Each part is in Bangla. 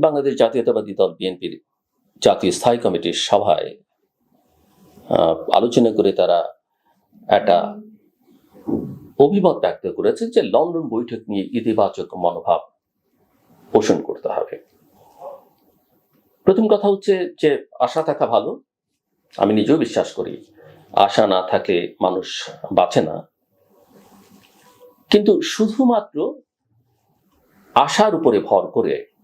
বাংলাদেশ জাতীয়তাবাদী দল বিএনপির জাতীয় স্থায়ী কমিটির সভায় আলোচনা করে তারা একটা অভিমত ব্যক্ত করেছে যে লন্ডন বৈঠক নিয়ে ইতিবাচক মনোভাব পোষণ করতে হবে। প্রথম কথা হচ্ছে যে আশা থাকা ভালো, আমি নিজেও বিশ্বাস করি আশা না থাকলে মানুষ বাঁচে না। কিন্তু শুধুমাত্র আশার উপরে ভর করে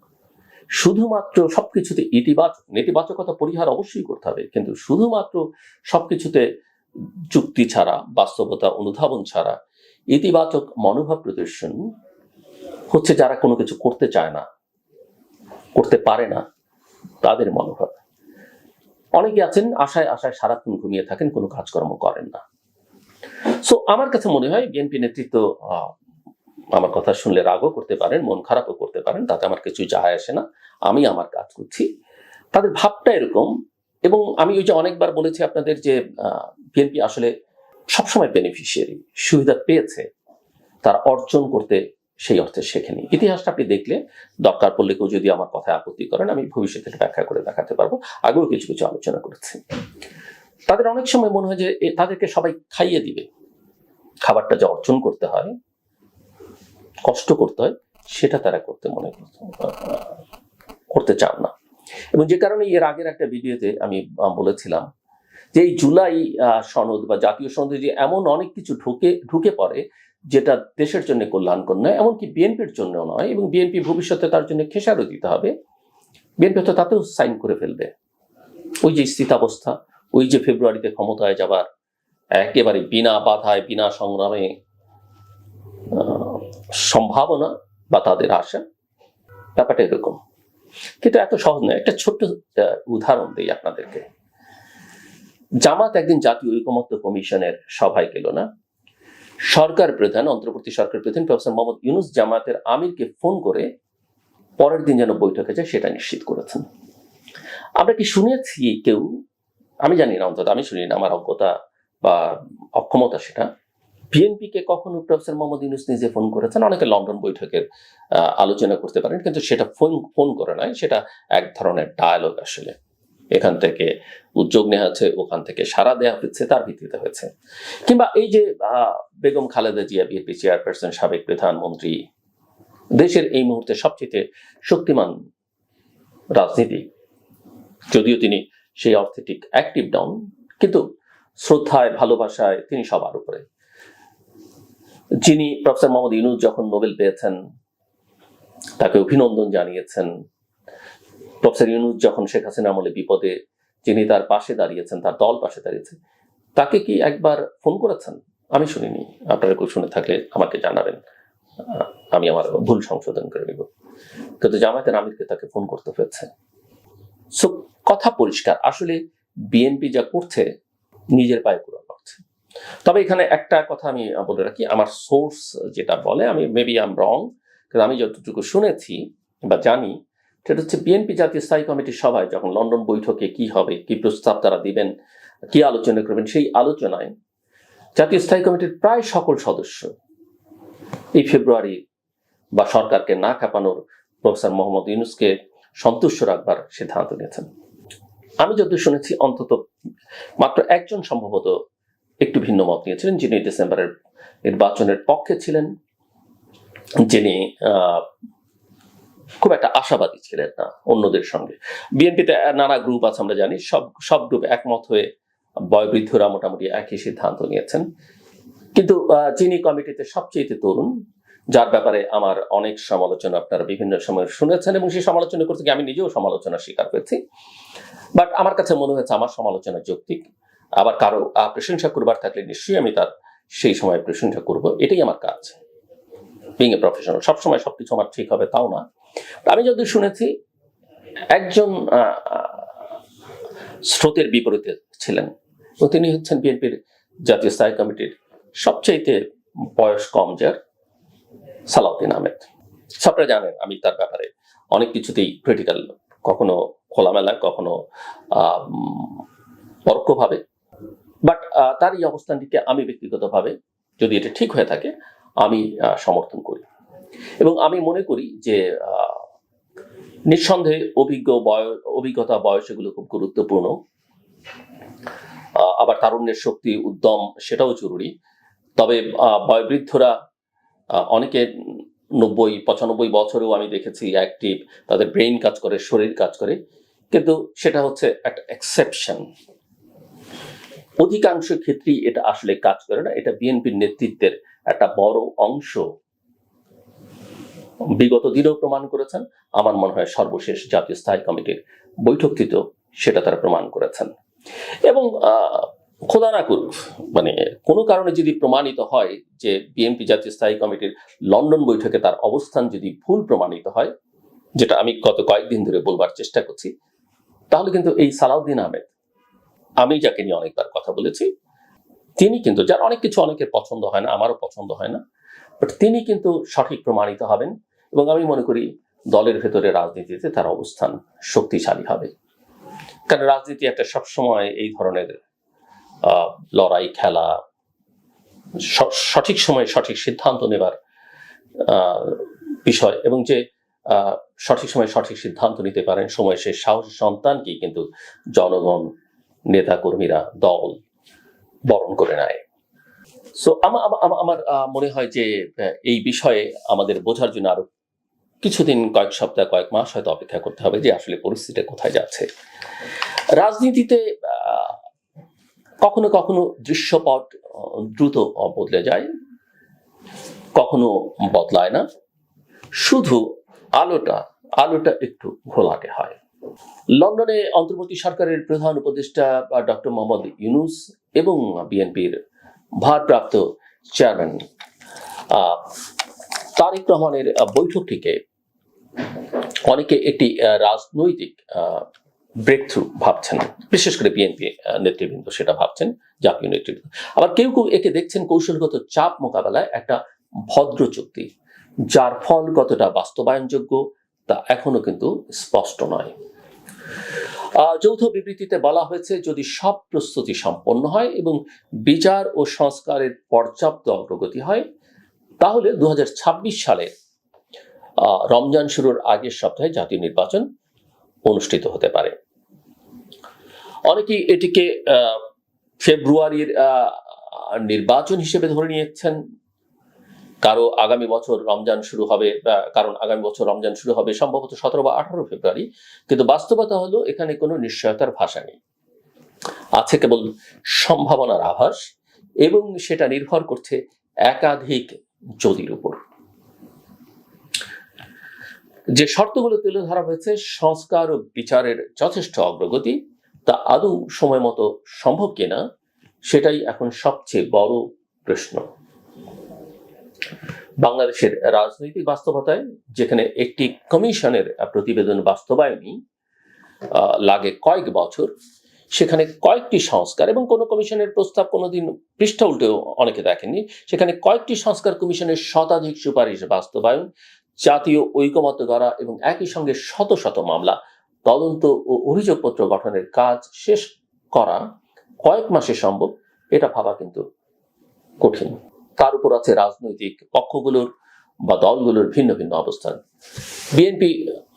শুধুমাত্র সবকিছুতে ইতিবাচক, নেতিবাচকতা পরিহার অবশ্যই করতে হবে। কিন্তু শুধুমাত্র সবকিছুতে যুক্তি ছাড়া, বাস্তবতা অনুধাবন ছাড়া, ইতিবাচক মনোভাব প্রদর্শন হচ্ছে যারা কোনো কিছু করতে চায় না, করতে পারে না, তাদের মনোভাব। অনেকে আছেন, আশায় আশায় সারাক্ষণ ঘুমিয়ে থাকেন, কোনো কাজকর্ম করেন না। সো আমার কাছে মনে হয়, বিএনপি নেতৃত্ব আমার কথা শুনলে রাগও করতে পারেন, মন খারাপও করতে পারেন, তাতে আমার কিছু যায় আসে না। আমি আমার কাজ করছি। তাদের ভাবটা এরকম এবং আমি ওই যে অনেকবার বলেছি আপনাদের যে বিএনপি আসলে সবসময় বেনিফিশিয়ারি সুবিধা পেয়েছে, তার অর্জন করতে সেই অর্থে শেখেনি। ইতিহাসটা আপনি দেখলে, দরকার পড়লে কেউ যদি আমার কথায় আপত্তি করেন, আমি ভবিষ্যতে ব্যাখ্যা করে দেখাতে পারব। আগেও কিছু কিছু আলোচনা করেছি। তাদের অনেক সময় মনে হয় যে তাদেরকে সবাই খাইয়ে দিবে। খাবারটা যে অর্জন করতে হয় কষ্ট করতে হয়, সেটা তারা করতে মনে করতে চান না। এবং যে কারণে এর আগের একটা ভিডিওতে আমি বলেছিলাম যে এই জুলাই সনদ বা জাতীয় সনদে যে এমন অনেক কিছু ঢুকে ঢুকে পড়ে যেটা দেশের জন্য কল্যাণকর নয়, এমনকি বিএনপির জন্য নয় এবং বিএনপি ভবিষ্যতে তার জন্য খেসারও দিতে হবে, বিএনপি তো তাতেও সাইন করে ফেলবে। ওই যে স্থিতাবস্থা, ওই যে ফেব্রুয়ারিতে ক্ষমতায় যাবার, একেবারে বিনা বাধায়, বিনা সংগ্রামে সম্ভাবনা বা তাদের আশা। ব্যাপারটা এরকম। কিন্তু এত সহজ নয়। একটা ছোট্ট উদাহরণ দিই আপনাদেরকে। জামাত একদিন জাতীয় ঐকমত্য কমিশনের সভায় গেল না? সরকার প্রধান, অন্তর্বর্তী সরকার প্রধান প্রফেসর মোহাম্মদ ইউনুস জামাতের আমিরকে ফোন করে পরের দিন যেন বৈঠকে যায় সেটা নিশ্চিত করেছেন। আমরা কি শুনেছি কেউ? আমি জানি না অন্তত, আমি শুনি না। আমার অজ্ঞতা বা অক্ষমতা সেটা। বিএনপি কে কখনো প্রফেসর মোহাম্মদ ইউনুস নিজে ফোন করেছেন? অনেকে লন্ডন বৈঠকের আলোচনা করতে পারেন, কিন্তু সেটা ফোন ফোন করে নয় সেটা এক ধরনের ডায়ালগ আসলে। এখান থেকে উদ্যোগ নেওয়া হচ্ছে, ওখান থেকে সারা দেওয়া হচ্ছে, তার ভিত্তিতে হয়েছে। কিংবা এই যে বেগম খালেদা জিয়া বিএনপি চেয়ারপারসন সাবেক প্রধানমন্ত্রী, দেশের এই মুহূর্তে সবচেয়ে শক্তিমান রাজনীতি। যদিও তিনি সেই অর্থে ঠিক অ্যাক্টিভ ডাউন কিন্তু শ্রদ্ধায়, ভালোবাসায় তিনি সবার উপরে। যিনি প্রফেসর মোহাম্মদ ইউনুস যখন নোবেল পেয়েছেন, তাকে অভিনন্দন জানিয়েছেন। প্রফেসর ইউনুস যখন শেখ হাসিনা আমলে বিপদে, যিনি তার পাশে দাঁড়িয়েছেন, তার দল পাশে দাঁড়িয়েছে, তাকে কি একবার ফোন করেছেন? আমি শুনিনি। আপনারা কেউ শুনে থাকলে আমাকে জানাবেন। আমি আমার ভুল সংশোধন করে নিব। কিন্তু জামায়াতের আমিরকে তাকে ফোন করতে হয়েছে। সো কথা পরিষ্কার। আসলে বিএনপি যা করছে, নিজের পায়ে করছে তবে এখানে একটা কথা আমি বলে রাখি, আমার সোর্স যেটা বলে, আমি মেবি আম রং কিন্তু আমি যতটুকু শুনেছি বা জানি, সেটা হচ্ছে বিএনপি জাতীয় স্থায়ী কমিটির সভায় যখন লন্ডন বৈঠকে কি হবে, কি প্রস্তাব তারা দিবেন, কি আলোচনা করবেন, সেই আলোচনায় জাতীয় স্থায়ী কমিটির প্রায় সকল সদস্য এই ফেব্রুয়ারি বা সরকারকে না কাঁপানোর প্রফেসর মোহাম্মদ ইউনুসকে সন্তুষ্ট রাখবার সিদ্ধান্ত নিয়েছেন। আমি যত শুনেছি, অন্তত মাত্র একজন সম্ভবত একটু ভিন্ন মত নিয়েছিলেন, যিনি ডিসেম্বরের নির্বাচনের পক্ষে ছিলেন, যিনি খুব একটা আশাবাদী ছিলেন না অন্যদের সঙ্গে। বিএনপিতে নানা গ্রুপ আছে, আমরা জানি, সব সব গ্রুপ একমত হয়ে বয়োবৃদ্ধরা মোটামুটি একই সিদ্ধান্ত নিয়েছেন। কিন্তু যিনি কমিটিতে সবচেয়ে তরুণ, যার ব্যাপারে আমার অনেক সমালোচনা আপনারা বিভিন্ন সময় শুনেছেন, এবং সেই সমালোচনা করতে গিয়ে আমি নিজেও সমালোচনা স্বীকার করেছি। বাট আমার কাছে মনে হয়েছে, আমার সমালোচনা যৌক্তিক। আবার কারও প্রশংসা করবার থাকলে নিশ্চয়ই আমি তার সেই সময় প্রশংসা করব, এটাই আমার কাজ। বিং এ প্রফেশনাল সবসময় সবকিছু আমার ঠিক হবে, তাও না। আমি যদি শুনেছি, একজন স্রোতের বিপরীতে ছিলেন। তিনি হচ্ছেন বিএনপির জাতীয় স্থায়ী কমিটির সবচাইতে বয়স কম যার, সালাউদ্দিন আহমেদ। সবটা জানেন, আমি তার ব্যাপারে অনেক কিছুতেই ক্রিটিক্যাল কখনো খোলামেলা, কখনো পরোক্ষভাবে। তার এই অবস্থানটিকে আমি ব্যক্তিগতভাবে যদি এটা ঠিক হয়ে থাকে, আমি সমর্থন করি। এবং আমি মনে করি যে নিঃসন্দেহে অভিজ্ঞ বয়স অভিজ্ঞতা বয়স এগুলো খুব গুরুত্বপূর্ণ। আবার তারুণ্যের শক্তি, উদ্যম, সেটাও জরুরি। তবে বয়োবৃদ্ধরা অনেকে নব্বই, পঁচানব্বই বছরেও আমি দেখেছি অ্যাক্টিভ তাদের ব্রেইন কাজ করে, শরীর কাজ করে। কিন্তু সেটা হচ্ছে একটা এক্সেপশন অধিকাংশ ক্ষেত্রেই এটা আসলে কাজ করে না, এটা বিএনপির নেতৃত্বের একটা বড় অংশ। বিগত দিনেও প্রমাণ করেছেন, আমার মনে হয় সর্বশেষ জাতীয় স্থায়ী কমিটির বৈঠকটিতেও সেটা তারা প্রমাণ করেছেন। এবং খোদা না করুক মানে কোনো কারণে যদি প্রমাণিত হয় যে বিএনপি জাতীয় স্থায়ী কমিটির লন্ডন বৈঠকে তার অবস্থান যদি ভুল প্রমাণিত হয়, যেটা আমি গত কয়েকদিন ধরে বলবার চেষ্টা করছি, তাহলে কিন্তু এই সালাউদ্দিন আহমেদ আমি যাকে নিয়ে অনেকবার কথা বলেছি, তিনি কিন্তু, যার অনেক কিছু অনেকের পছন্দ হয় না, আমারও পছন্দ হয় না বাট তিনি কিন্তু সঠিক প্রমাণিত হবেন এবং আমি মনে করি দলের ভেতরে রাজনীতিতে তার অবস্থান শক্তিশালী হবে। কারণ রাজনীতি একটা সবসময় এই ধরনের লড়াই, খেলা সঠিক সময়ে সঠিক সিদ্ধান্ত নেবার বিষয় এবং যে সঠিক সময়ে সঠিক সিদ্ধান্ত নিতে পারেন, সময় সে সাহসী সন্তানকেই কিন্তু জনগণ নেতাকর্মীরা দল বরণ করে নেয়। সো আমার আমার মনে হয় যে এই বিষয়ে আমাদের বোঝার জন্য আরও কিছুদিন, কয়েক সপ্তাহ, কয়েক মাস হয়তো অপেক্ষা করতে হবে যে আসলে পরিস্থিতি কোথায় যাচ্ছে। রাজনীতিতে কখনো কখনো দৃশ্যপট দ্রুত বদলে যায়, কখনো বদলায় না। শুধু আলোটা আলোটা একটু ঘোলাটে হয়। লন্ডনে অন্তর্বর্তী সরকারের প্রধান উপদেষ্টা ডক্টর মোহাম্মদ ইউনুস এবং বিএনপির ভারপ্রাপ্ত চেয়ারম্যান তারেক রহমানের বৈঠকটিকে অনেকে একটি রাজনৈতিক ব্রেক থ্রু ভাবছেন। বিশেষ করে বিএনপি নেতৃবৃন্দ সেটা ভাবছেন, জাতীয় নেতৃবৃন্দ। আবার কেউ কেউ একে দেখছেন কৌশলগত চাপ মোকাবেলায় একটা ভদ্র চুক্তি, যার ফল কতটা বাস্তবায়নযোগ্য তা এখনও কিন্তু স্পষ্ট নয়। যৌথ বিবৃতিতে বলা হয়েছে, যদি সব প্রস্তুতি সম্পন্ন হয় এবং বিচার ও সংস্কারের পর্যাপ্ত অগ্রগতি হয়, তাহলে দু হাজার ছাব্বিশ সালে রমজান শুরুর আগের সপ্তাহে জাতীয় নির্বাচন অনুষ্ঠিত হতে পারে। অনেকেই এটিকে ফেব্রুয়ারির নির্বাচন হিসেবে ধরে নিয়েছেন। কারও আগামী বছর রমজান শুরু হবে কারণ আগামী বছর রমজান শুরু হবে সম্ভবত সতেরো বা আঠারো ফেব্রুয়ারি। কিন্তু বাস্তবতা হলো, এখানে কোনো নিশ্চয়তার ভাষা নেই। আছে কেবল সম্ভাবনার আভাস এবং সেটা নির্ভর করছে একাধিক যদির উপর। যে শর্তগুলো তুলে ধরা হয়েছে, সংস্কার ও বিচারের যথেষ্ট অগ্রগতি, তা আদৌ সময় মতো সম্ভব কিনা, সেটাই এখন সবচেয়ে বড় প্রশ্ন। বাংলাদেশের রাজনৈতিক বাস্তবতায় যেখানে একটি কমিশনের প্রতিবেদন বাস্তবায়নই লাগে কয়েক বছর, সেখানে কয়েকটি সংস্কার এবং কোনো কমিশনের প্রস্তাব কোনোদিন পৃষ্ঠা উল্টেও অনেকে দেখেননি, সেখানে কয়েকটি সংস্কার কমিশনের শতাধিক সুপারিশ বাস্তবায়ন, জাতীয় ঐকমত্য করা এবং একই সঙ্গে শত শত মামলা, তদন্ত ও অভিযোগপত্র গঠনের কাজ শেষ করা কয়েক মাসে সম্ভব, এটা ভাবা কিন্তু কঠিন। তার উপর আছে রাজনৈতিক পক্ষগুলোর বা দলগুলোর ভিন্ন ভিন্ন অবস্থান। বিএনপি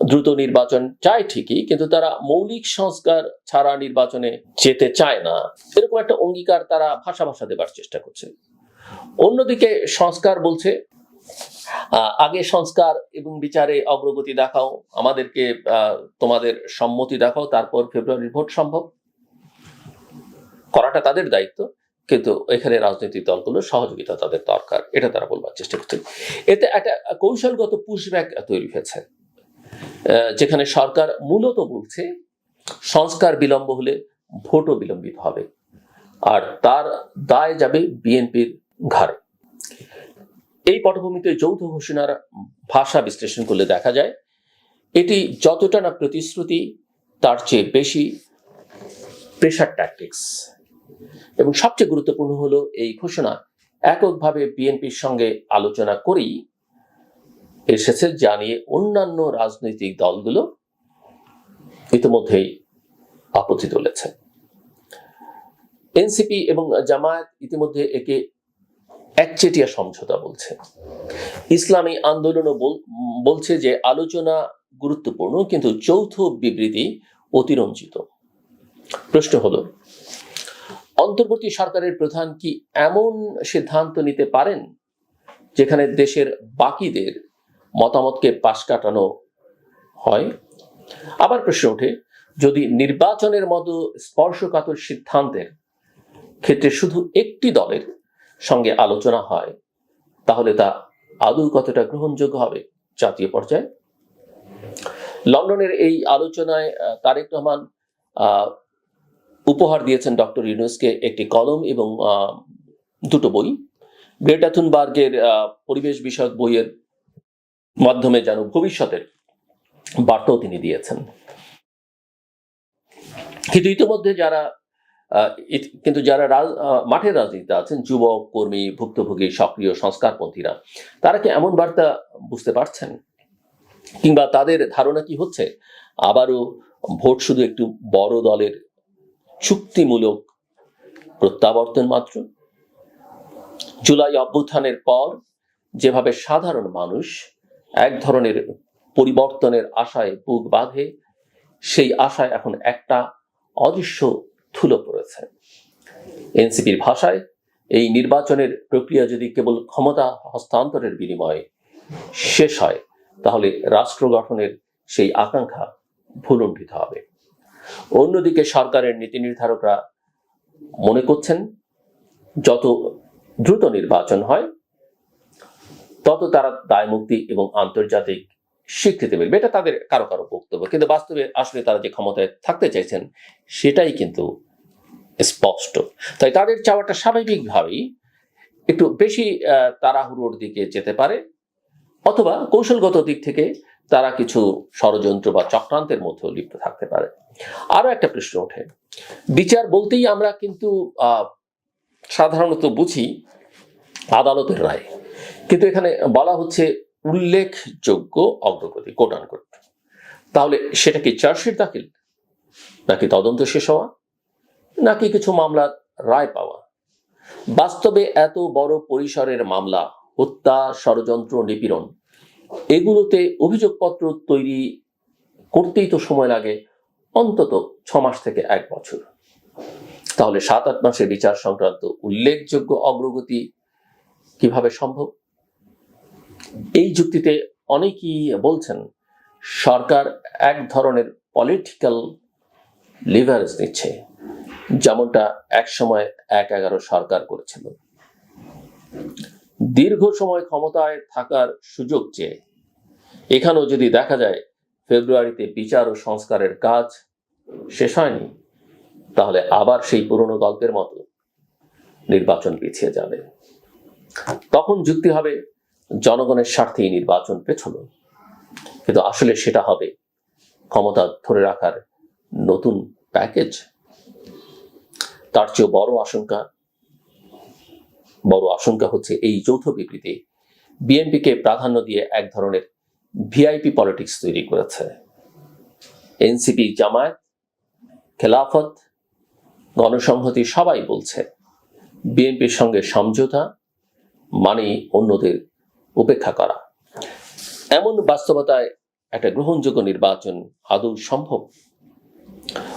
দ্রুত নির্বাচন চায় ঠিকই, কিন্তু তারা মৌলিক সংস্কার ছাড়া নির্বাচনে যেতে চায় না। এরকম একটা অঙ্গীকার তারা ভাষা ভাষা দেবার চেষ্টা করছে। অন্যদিকে সংস্কার বলছে আগে সংস্কার এবং বিচারে অগ্রগতি দেখাও, আমাদেরকে তোমাদের সম্মতি দেখাও, তারপর ফেব্রুয়ারির ভোট সম্ভব। করাটা তাদের দায়িত্ব। কিন্তু এখানে রাজনৈতিক দলগুলোর সহযোগিতা তাদের দরকার। এটা তারা বলবার চেষ্টা করছে। এতে একটা কৌশলগত পুশব্যাক তৈরি হয়েছে। যেখানে সরকার মূলত বলছে, সংস্কার বিলম্ব হলে ভোটও বিলম্বিত হবে। আর তার দায় যাবে বিএনপির ঘাড়ে। এই পটভূমিতে যৌথ ঘোষণার ভাষা বিশ্লেষণ করলে দেখা যায়, এটি যতটা না প্রতিশ্রুতি, তার চেয়ে বেশি প্রেশার ট্যাকটিক্স এবং সবচেয়ে গুরুত্বপূর্ণ হলো এই ঘোষণা। এককভাবে বিএনপির সঙ্গে আলোচনা করেই এসেছে জানিয়ে অন্যান্য রাজনৈতিক দলগুলো ইতিমধ্যেই আপত্তি তুলেছে। এনসিপি এবং জামায়াত ইতিমধ্যে একে একচেটিয়া সমঝোতা বলছে। ইসলামী আন্দোলনও বল- বলছে যে আলোচনা গুরুত্বপূর্ণ, কিন্তু চৌথ বিবৃতি অতিরঞ্জিত। প্রশ্ন হলো অন্তর্বর্তী সরকারের প্রধান কি এমন সিদ্ধান্ত নিতে পারেন যেখানে দেশের বাকিদের মতামতকে পাশ কাটানো হয়? আবার প্রশ্ন ওঠে, যদি নির্বাচনের মতো স্পর্শকাতর সিদ্ধান্তের ক্ষেত্রে শুধু একটি দলের সঙ্গে আলোচনা হয়, তাহলে তা আদৌ কতটা গ্রহণযোগ্য হবে? জাতীয় পর্যায়ে। লন্ডনের এই আলোচনায় তারেক রহমান উপহার দিয়েছেন ডক্টর ইউনুসকে একটি কলম এবং দুটো বই। গ্রেটা থুনবার্গের পরিবেশ বিষয়ক বইয়ের মাধ্যমে যেন ভবিষ্যতের বার্তাও তিনি দিয়েছেন। কিন্তু ইতিমধ্যে যারা কিন্তু যারা মাঠের রাজনীতিতে আছেন, যুবক, কর্মী, ভুক্তভোগী, সক্রিয় সংস্কারপন্থীরা, তারা কি এমন বার্তা বুঝতে পারছেন? কিংবা তাদের ধারণা কি হচ্ছে? আবারও ভোট শুধু একটু বড় দলের চুক্তিমূলক প্রত্যাবর্তন মাত্র। জুলাই অভ্যুত্থানের পর যেভাবে সাধারণ মানুষ এক ধরনের পরিবর্তনের আশায় বুক বাঁধে, সেই আশায় এখন একটা অদৃশ্য ধুলো পড়েছে। এনসিপির ভাষায় এই নির্বাচনের প্রক্রিয়া যদি কেবল ক্ষমতা হস্তান্তরের বিনিময়ে শেষ হয়, তাহলে রাষ্ট্র গঠনের সেই আকাঙ্ক্ষা ভুলুণ্ঠিত হবে। অন্যদিকে সরকারের নীতি নির্ধারকরা মনে করছেন, যত দ্রুত নির্বাচন হয়, তত তারা দায়মুক্তি এবং আন্তর্জাতিক স্বীকৃতি মিলবে। এটা তাদের কারও কারও বক্তব্য। কিন্তু বাস্তবে আসলে তারা যে ক্ষমতায় থাকতে চাইছেন, সেটাই কিন্তু স্পষ্ট। তাই তাদের চাওয়াটা স্বাভাবিকভাবেই একটু বেশি তাড়াহুড়োর দিকে যেতে পারে, অথবা কৌশলগত দিক থেকে তারা কিছু ষড়যন্ত্র বা চক্রান্তের মধ্যেও লিপ্ত থাকতে পারে। আরও একটা প্রশ্ন ওঠে। বিচার বলতেই আমরা কিন্তু সাধারণত বুঝি আদালতের রায়। কিন্তু এখানে বলা হচ্ছে উল্লেখযোগ্য অগ্রগতি কোট আনকোট তাহলে সেটা কি চার্জশিট দাখিল? নাকি তদন্ত শেষ হওয়া? নাকি কিছু মামলার রায় পাওয়া? বাস্তবে এত বড় পরিসরের মামলা, হত্যা, ষড়যন্ত্র, নিপীড়ন এগুলোতে অভিযোগপত্র তৈরি করতেই তো সময় লাগে, অন্তত ছ মাস থেকে এক বছর। তাহলে সাত আট মাসের বিচার সংক্রান্ত উল্লেখযোগ্য অগ্রগতি কীভাবে সম্ভব? এই যুক্তিতে অনেকেই বলছেন, সরকার এক ধরনের পলিটিক্যাল লিভারেজ নিচ্ছে, যেমনটা এক সময় এক এগারো সরকার করেছিল। দীর্ঘ সময় ক্ষমতায় থাকার সুযোগ চেয়ে। এখানেও যদি দেখা যায়, ফেব্রুয়ারিতে বিচার ও সংস্কারের কাজ শেষ হয়নি, তাহলে আবার সেই পুরনো গল্পের মতো নির্বাচন পিছিয়ে যাবে। তখন যুক্তি হবে জনগণের স্বার্থেই নির্বাচন পেছলো কিন্তু আসলে সেটা হবে ক্ষমতা ধরে রাখার নতুন প্যাকেজ। তার চেয়েও বড় আশঙ্কা বড় আশঙ্কা হচ্ছে এই যৌথ বিবৃতি। বিএনপিকে প্রাধান্য দিয়ে এক ধরনের ভিআইপি পলিটিক্স তৈরি করেছে। এনসিপি জামায়াত, খেলাফত, গণসংহতি সবাই বলছে বিএনপির সঙ্গে সমঝোতা মানে অন্যদের উপেক্ষা করা। এমন বাস্তবতায় একটা গ্রহণযোগ্য নির্বাচন আদৌ সম্ভব?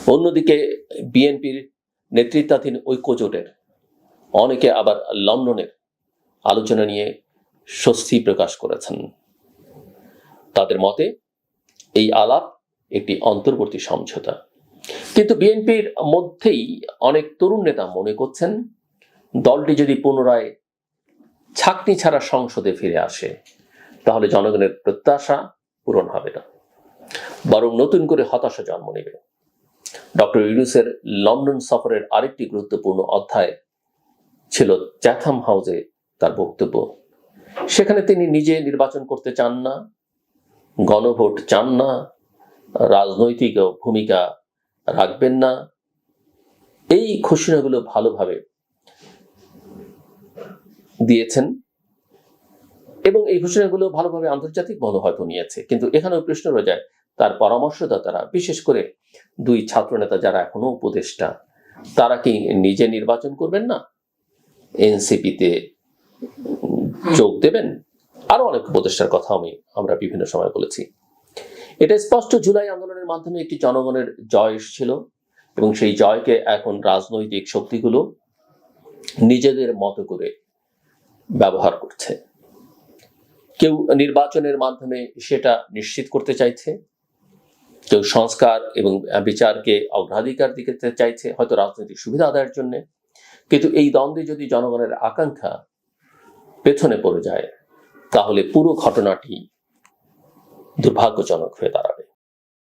অন্যদিকে বিএনপির নেতৃত্বাধীন ঐক্যজোটের অনেকে আবার লন্ডনের আলোচনা নিয়ে স্বস্তি প্রকাশ করেছেন। তাদের মতে, এই আলাপ একটি অন্তর্বর্তী সমঝোতা। কিন্তু বিএনপির মধ্যেই অনেক তরুণ নেতা মনে করছেন, দলটি যদি পুনরায় ছাকনি ছাড়া সংসদে ফিরে আসে, তাহলে জনগণের প্রত্যাশা পূরণ হবে না। বরং নতুন করে হতাশা জন্ম নেবে। ডক্টর ইউনুসের লন্ডন সফরের আরেকটি গুরুত্বপূর্ণ অধ্যায় ছিল চ্যাথাম হাউসে তার বক্তব্য। সেখানে তিনি নিজে নির্বাচন করতে চান না, গণভোট চান না, রাজনৈতিক ভূমিকা রাখবেন না। এই ঘোষণাগুলো ভালোভাবে দিয়েছেন এবং এই ঘোষণাগুলো ভালোভাবে আন্তর্জাতিক মনে হয়তো নিয়েছে। কিন্তু এখানেও প্রশ্ন রয়ে যায়, তার পরামর্শদাতারা, বিশেষ করে দুই ছাত্রনেতা যারা এখনও উপদেষ্টা, তারা কি নিজে নির্বাচন করবেন না? এনসিপিতে যোগ দেবেন। আরও অনেক উপদেষ্টার কথা আমি, আমরা বিভিন্ন সময় বলেছি। এটা স্পষ্ট জুলাই আন্দোলনের মাধ্যমে একটি জনগণের জয় এসেছিল এবং সেই জয়কে এখন রাজনৈতিক শক্তিগুলো নিজেদের মতো করে ব্যবহার করছে। কেউ নির্বাচনের মাধ্যমে সেটা নিশ্চিত করতে চাইছে, কেউ সংস্কার এবং বিচারকে অগ্রাধিকার দিকে চাইছে, হয়তো রাজনৈতিক সুবিধা আদায়ের জন্য। কিন্তু এই দ্বন্দ্বে যদি জনগণের আকাঙ্ক্ষা পেছনে পড়ে যায়, তাহলে পুরো ঘটনাটি দুর্ভাগ্যজনক হয়ে দাঁড়াবে।